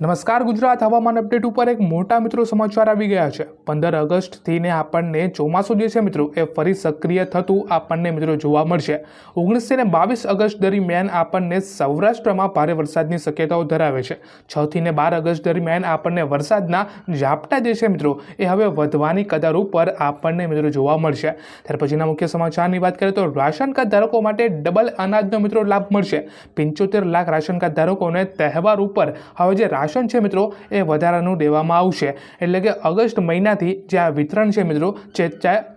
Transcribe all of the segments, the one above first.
નમસ્કાર, ગુજરાત હવામાન અપડેટ ઉપર એક મોટા મિત્રો સમાચાર આવી ગયા છે. પંદર ઓગસ્ટથી ને આપણને ચોમાસું જે છે મિત્રો, એ ફરી સક્રિય થતું આપણને મિત્રો જોવા મળશે. ઓગણીસથી ને બાવીસ ઓગસ્ટ દરમિયાન આપણને સૌરાષ્ટ્રમાં ભારે વરસાદની શક્યતાઓ ધરાવે છે. છથી ને બાર ઓગસ્ટ દરમિયાન આપણને વરસાદના ઝાપટા જે છે મિત્રો, એ હવે વધવાની કદાર ઉપર આપણને મિત્રો જોવા મળશે. ત્યાર પછીના મુખ્ય સમાચારની વાત કરીએ તો રાશન કાર્ડ ધારકો માટે ડબલ અનાજનો મિત્રો લાભ મળશે. પંચોતેર લાખ રાશન કાર્ડ ધારકોને તહેવાર ઉપર હવે જે રાશન છે મિત્રો, એ વધારાનું દેવામાં આવશે. એટલે કે ઓગસ્ટ મહિનાથી જે આ વિતરણ છે મિત્રો, જે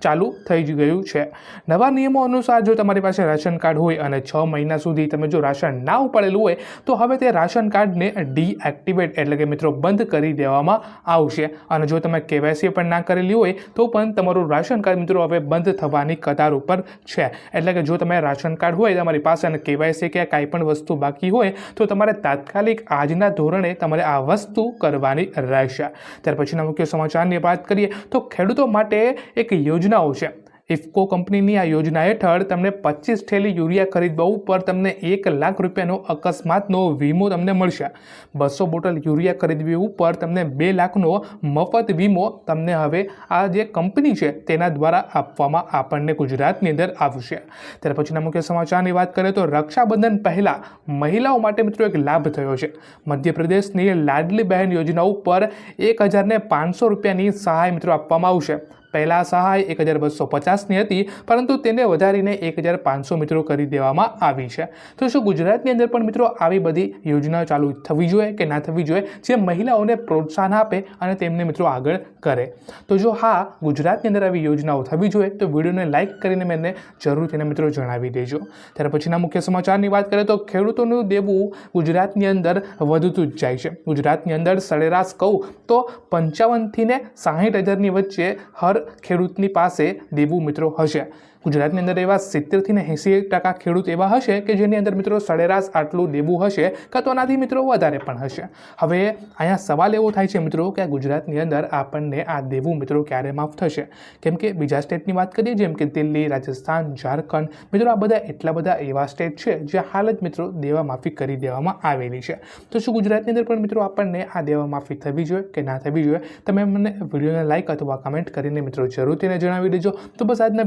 ચાલુ થઈ ગયું છે. નવા નિયમો અનુસાર જો તમારી પાસે રાશન કાર્ડ હોય અને છ મહિના સુધી તમે જો રાશન ના ઉપાડેલું હોય, તો હવે તે રાશન કાર્ડને ડીએક્ટિવેટ એટલે કે મિત્રો બંધ કરી દેવામાં આવશે. અને જો તમે કેવાયસી પણ ના કરેલી હોય, તો પણ તમારું રાશન કાર્ડ મિત્રો હવે બંધ થવાની કતાર ઉપર છે. એટલે કે જો તમે રાશન કાર્ડ હોય તમારી પાસે અને કેવાયસી કે કાંઈ પણ વસ્તુ બાકી હોય, તો તમારે તાત્કાલિક આજના ધોરણે તમારે આ વસ્તુ કરવાની રહેશે. ત્યાર પછીના મુખ્ય સમાચારની વાત કરીએ તો ખેડૂતો માટે એક યોજનાઓ છે. ઇફકો કંપનીની આ યોજના હેઠળ તમને પચીસ થેલી યુરિયા ખરીદવા ઉપર તમને એક લાખ રૂપિયાનો અકસ્માતનો વીમો તમને મળશે. બસો બોટલ યુરિયા ખરીદવી ઉપર તમને બે લાખનો મફત વીમો તમને હવે આ જે કંપની છે તેના દ્વારા આપવામાં આપણને ગુજરાતની અંદર આવશે. ત્યાર પછીના મુખ્ય સમાચારની વાત કરીએ તો રક્ષાબંધન પહેલાં મહિલાઓ માટે મિત્રો એક લાભ થયો છે. મધ્યપ્રદેશની લાડલી બહેન યોજના ઉપર એક હજારને પાંચસો રૂપિયાની સહાય મિત્રો આપવામાં આવશે. પહેલાં સહાય એક હજાર બસો પચાસની હતી, પરંતુ તેને વધારીને એક હજાર પાંચસો મિત્રો કરી દેવામાં આવી છે. તો શું ગુજરાતની અંદર પણ મિત્રો આવી બધી યોજનાઓ ચાલુ થવી જોઈએ કે ના થવી જોઈએ, જે મહિલાઓને પ્રોત્સાહન આપે અને તેમને મિત્રો આગળ કરે? તો જો હા, ગુજરાતની અંદર આવી યોજનાઓ થવી જોઈએ, તો વિડીયોને લાઇક કરીને મને જરૂરથી તેને મિત્રો જણાવી દેજો. ત્યાર પછીના મુખ્ય સમાચારની વાત કરીએ તો ખેડૂતોનું દેવું ગુજરાતની અંદર વધતું જ જાય છે. ગુજરાતની અંદર સરેરાશ કહું તો પંચાવનથી ને સાહીઠ હજારની વચ્ચે હર ખેડૂતની પાસે દેવું મિત્રો હશે. ગુજરાતની અંદર એવા સિત્તેરથી ને એંસી ટકા ખેડૂત એવા હશે કે જેની અંદર મિત્રો સરેરાશ આટલું દેવું હશે કાં તો આનાથી મિત્રો વધારે પણ હશે. હવે અહીંયા સવાલ એવો થાય છે મિત્રો કે ગુજરાતની અંદર આપણને આ દેવું મિત્રો ક્યારે માફ થશે? કેમ કે બીજા સ્ટેટની વાત કરીએ, જેમ કે દિલ્હી, રાજસ્થાન, ઝારખંડ, મિત્રો આ બધા એટલા બધા એવા સ્ટેટ છે જે હાલ જ મિત્રો દેવા માફી કરી દેવામાં આવેલી છે. તો શું ગુજરાતની અંદર પણ મિત્રો આપણને આ દેવા માફી થવી જોઈએ કે ના થવી જોઈએ? તમે મને વિડીયોને લાઇક અથવા કમેન્ટ કરીને મિત્રો જરૂરથી જણાવી દેજો. તો બસ આજના